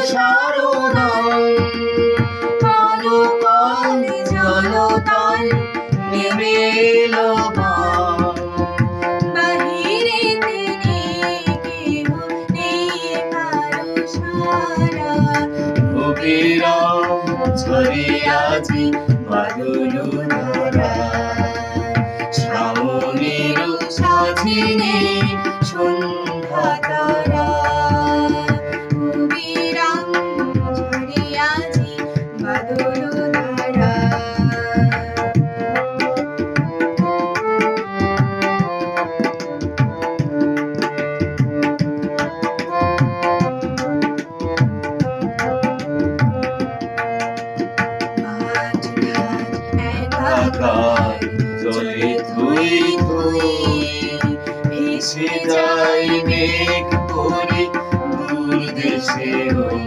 পরশার জলে ধুই ধুই ভেসে যায় মেঘ পরে দূর দেশে হয়ে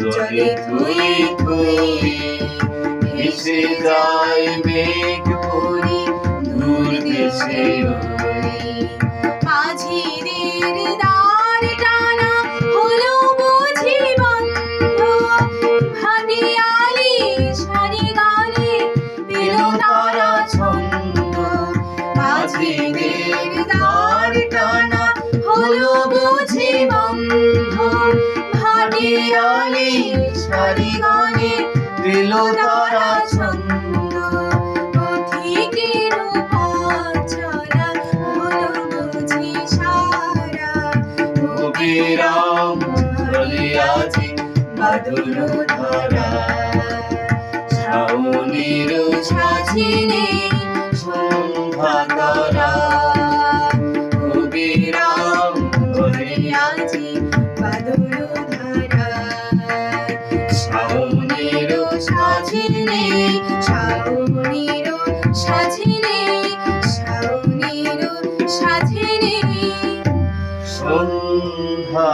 জলে ধুই ধুই ভেসে যায় মেঘ পরে দূর দেশে বুঝি বন্ধ ভাটিয়ালি সারি গানে পেল তারা ছন্দ পথিকের পথ ধারা। শ্রাবণের সাজিনে সন্ধ্যা সাজিনে শ্রাবণের সাজিনে। সন্ধ্যা